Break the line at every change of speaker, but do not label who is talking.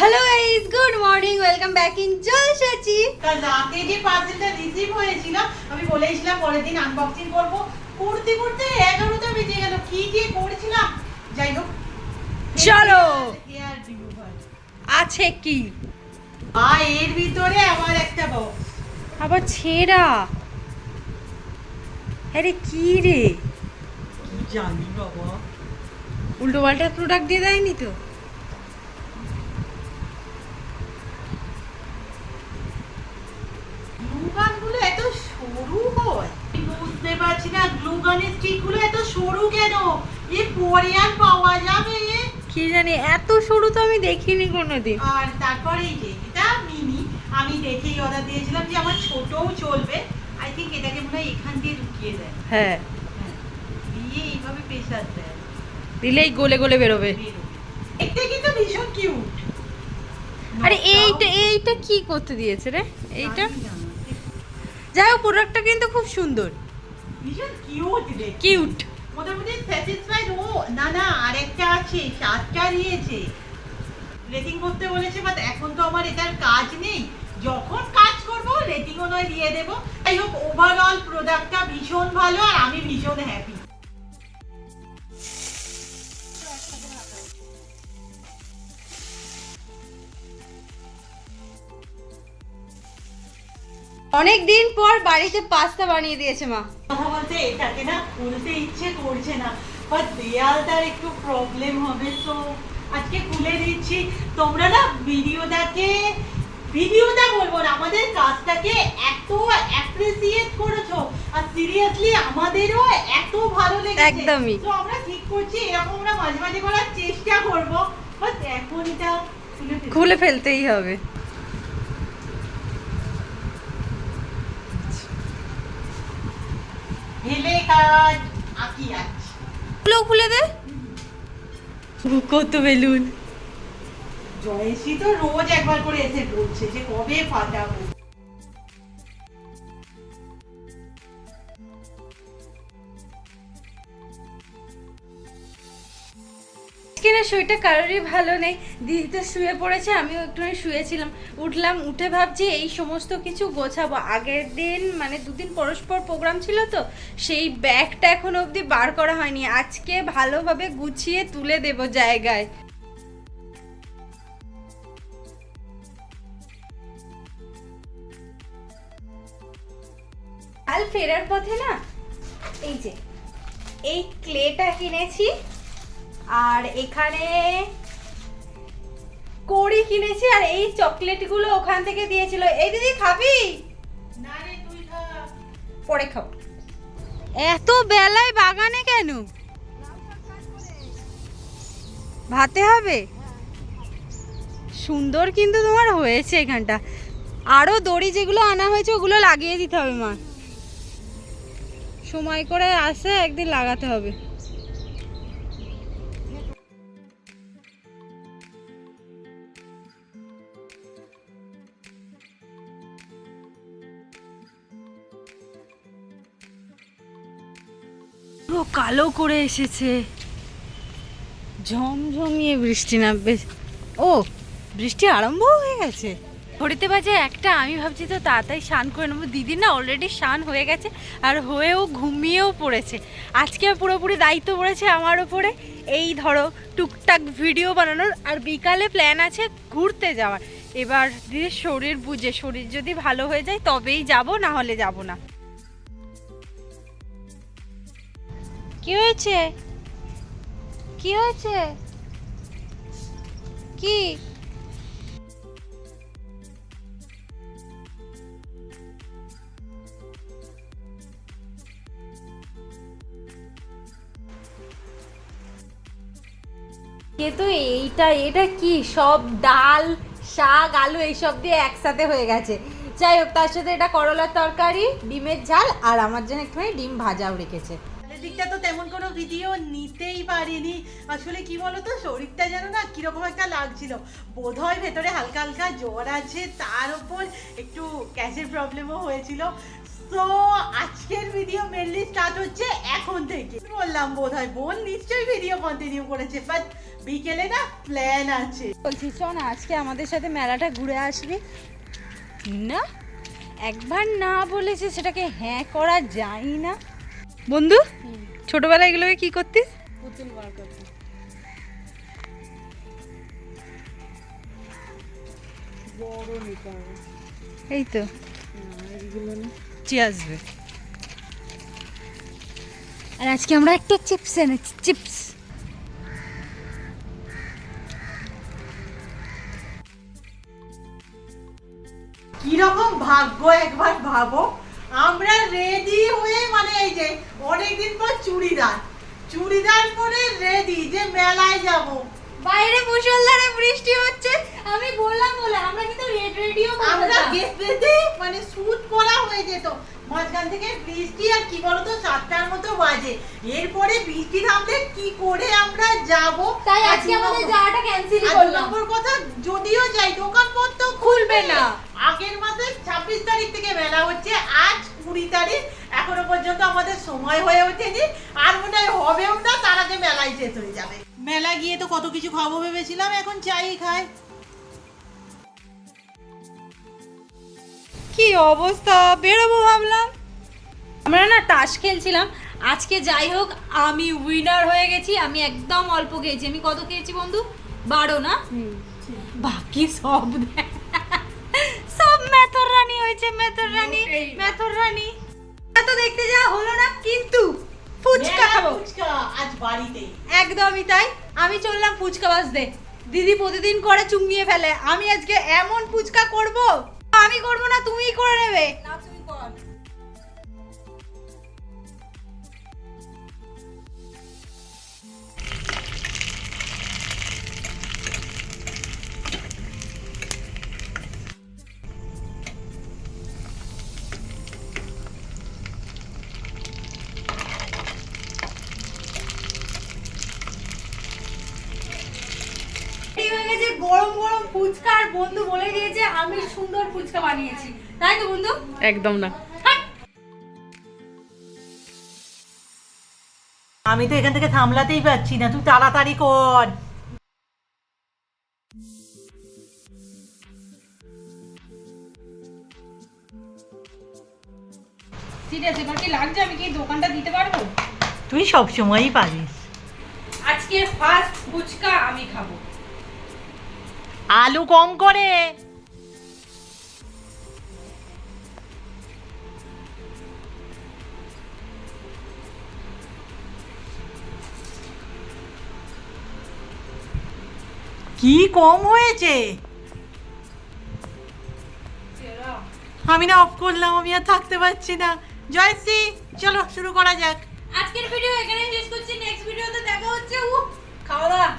Hello guys good morning welcome back in জলসাচি
রাতে যে পার্সেলটা রিসিভ হয়েছিল আমি বলেছিলাম পরের দিন আনবক্সিং করব। করতে করতে এগারোটা বেজে গেল কি যে করেছিলাম? যাই হোক
চলো। আছে কি?
আর এর ভিতরে আমার একটা বক্স
আবার ছেঁড়া। আরে কি রে?
কি জানি বাবা।
উল্টো পাল্টা প্রোডাক্ট দিয়ে দেয়নি তো?
না গ্লুগানের স্টিকগুলো এত সরু কেন? এ পরে আর পাওয়া যাবে
কি জানি এত সরু তো আমি দেখিনি কোনোদিন।
আর তারপরে এই যে এটা মিনি আমি দেখেই অর্ডার দিয়েছিলাম যে আমার ছোটও চলবে। আই থিঙ্ক এটাকে মনে হয় এখান দিয়ে ঢুকিয়ে দেয়।
হ্যাঁ।
দিয়ে এইভাবে প্রেশার দেয়।
দিলেই গলে গলে বেরোবে।
বেরোবে। দেখতে কিন্তু ভীষণ কিউট
আরে এইটা এইটা কি করতে দিয়েছে রে? এইটা? যাই হোক প্রোডাক্টটা কিন্তু খুব সুন্দর।
ভীষণ কিউট
কিউট
মোটামুটি স্যাটিসফাইড ও। না না আরেকটা আছে সাতটা নিয়েছে। রেটিং করতে বলেছে বাট এখন তো আমার এটার কাজ নেই। যখন কাজ করব রেটিংও নয় দিয়ে দেবো। যাই হোক ওভারঅল প্রোডাক্টটা ভীষণ ভালো আর আমি ভীষণ হ্যাপি
অনেক দিন পর বাড়িতে পাস্তা বানিয়ে দিয়েছে মা।
কথা বলতে এটাকে না খুলতে ইচ্ছে করছে না। বাট দেয়ালটার একটু প্রবলেম হবে তো আজকে খুলে দিচ্ছি। তোমরা না ভিডিওটাকে ভিডিওটা বলব না আমাদের কাজটাকে এত অ্যাপ্রিসিয়েট করেছ। আর সিরিয়াসলি আমাদেরও এত ভালো লেগেছে।
একদমই।
তো আমরা ঠিক করছি এরকম আমরা মাঝে মাঝে করার চেষ্টা করব। বাট এখন এটা খুলে
ফেলতেই হবে।
ঢেলে কাজ আঁকি আছে
খুলো খুলে দে। কত বেলুন।
জয়শ্রী তো রোজ একবার করে এসে বলছে যে কবে ফাটাবো।
না শরীরটা কারোরই ভালো নেই। দিদি তো শুয়ে পড়েছে, আমিও একটুখানি শুয়েছিলাম। উঠলাম, উঠে ভাবছি এই সমস্ত কিছু গোছাবো। আগের দিন মানে দুদিন পরস্পর প্রোগ্রাম ছিল তো, সেই ব্যাগটা এখন অবধি বার করা হয়নি। আজকে ভালোভাবে গুছিয়ে তুলে দেব জায়গায়। কাল ফেরার পথে না, এই যে, এই ক্লেটা কিনেছি। আর এখানে কড়ি কিনেছি আর এই চকলেটগুলো ওখান থেকে দিয়েছিল। এই দিদি খাবি? পরে খাব। এত বেলায় বাগানে কেন? ভাতে হবে? সুন্দর কিন্তু তোমার হয়েছে এখানটা। আরও দড়ি যেগুলো আনা হয়েছে ওগুলো লাগিয়ে দিতে হবে মা। সময় করে আসে একদিন লাগাতে হবে। পুরো কালো করে এসেছে। ঝমঝমিয়ে বৃষ্টি নামবে। ও বৃষ্টি আরম্ভ হয়ে গেছে। ঘড়িতে বাজে একটা আমি ভাবছি তো তাড়াতাড়ি স্নান করে নেব। দিদি না অলরেডি স্নান হয়ে গেছে আর হয়েও ঘুমিয়েও পড়েছে। আজকে পুরোপুরি দায়িত্ব পড়েছে আমার ওপরে এই ধরো টুকটাক ভিডিও বানানোর আর বিকালে প্ল্যান আছে ঘুরতে যাওয়ার। এবার দিদির শরীর বুঝে শরীর যদি ভালো হয়ে যায় তবেই যাব না হলে যাব না। কি হয়েছে? কি হয়েছে? কি? কিন্তু এইটা, এটা কি? সব ডাল, শাক, আলু এইসব দিয়ে একসাথে হয়ে গেছে। যাই হোক, তার সাথে এটা করলার তরকারি, ডিমের ঝাল, আর আমার জন্য একটুখানি ডিম ভাজাও রেখেছে।
দিকটা তো তেমন কোনো ভিডিও নিতেই পারিনি। আসলে কি বলতো, শরীরটা যেন না কীরকম একটা লাগছিল। বোধহয় ভেতরে হালকা হালকা জ্বর আছে, তার উপর একটু গ্যাসের প্রবলেমও হয়েছিল। তো আজকের ভিডিও মেনলি স্টার্ট হচ্ছে এখন থেকে। বললাম বোধ হয় বোন নিশ্চয়ই ভিডিও কন্টিনিউ করেছে বাট বিকেলে না প্ল্যান আছে।
বলছি চ না, আজকে আমাদের সাথে মেলাটা ঘুরে আসবি। না, একবার না বলেছে সেটাকে হ্যাঁ করা যায় না। বন্ধু ছোটবেলায় এগুলোকে কি করতিস? এই তো। চি আসবে আর আজকে আমরা একটা চিপস এনেছি চিপস।
কীরকম ভাগ্য একবার ভাবো। আমরা রেডি হয়ে মানে এই যে অনেকদিন পর চুড়িদার। চুড়িদার পরে রেডি যে মেলায় যাব।
বাইরে মুষলধারে বৃষ্টি হচ্ছে আমি বললাম বলে আমরা কিন্তু রেড রেডিও
আমরা গেটে মানে শুট করা হয়ে যেত। মাঝখান থেকে বৃষ্টি আর কি বলতো সাতটার মতো বাজে। এরপরে বৃষ্টি থামলে কি করে আমরা যাব?
তাই আজকে আমাদের যাওয়াটা ক্যান্সেল
আর
করলাম।
নম্বর কথা যদিও যাই দোকানপত্র
খুলবে না।
আগের মাসে ছাব্বিশ তারিখ থেকে মেলা হচ্ছে। আজ কুড়ি তারিখ। এখনও পর্যন্ত আমাদের সময় হয়ে ওঠেনি। আর মনে হয় হবেও না তার আগে মেলায় শেষ হয়ে যাবে। মেলা গিয়ে তো কত কিছু খাব ভেবেছিলাম এখন চাই খাই।
কি অবস্থা? বেরোবো ভাবলাম। আমরা না তাস খেলছিলাম। আজকে যাই হোক আমি উইনার হয়ে গেছি। আমি একদম অল্প খেয়েছি। আমি কত খেয়েছি বন্ধু? বারো না? বাকি সব রানী হয়েছে মেথর রানী মেথর রানী। এত দেখতে যাওয়া হলো না কিন্তু ফুচকা খাব।
আজ বাড়িতে।
একদমই তাই। আমি চললাম ফুচকা বাসতে দিদি প্রতিদিন করে চুঙ্গিয়ে ফেলে। আমি আজকে এমন ফুচকা করব? আমি করব না তুমিই করে নেবে। গরম ফুচকা আর বন্ধু বলে দিয়েছে আমি সুন্দর ফুচকা বানিয়েছি। তাই তো বন্ধু?
একদম না।
আমি তো এখান থেকে থামলাতেই পাচ্ছি না তুই তাড়াতাড়ি কর।
সিরিয়াস এবার কি লাগছে? আমি কি দোকানটা দিতে পারব?
তুই সব সময়ই পারিস।
আজকে ফার্স্ট ফুচকা আমি খাব।
আলু কম করে। কি কম হয়েছে? আমি না অফ করলাম, আমি আর থাকতে পারছি না। জয়শ্রী, চলো শুরু করা যাক।
আজকের ভিডিও এখানে শেষ করছি নেক্সট ভিডিওতে দেখা হচ্ছে উ খাওয়া দাওয়া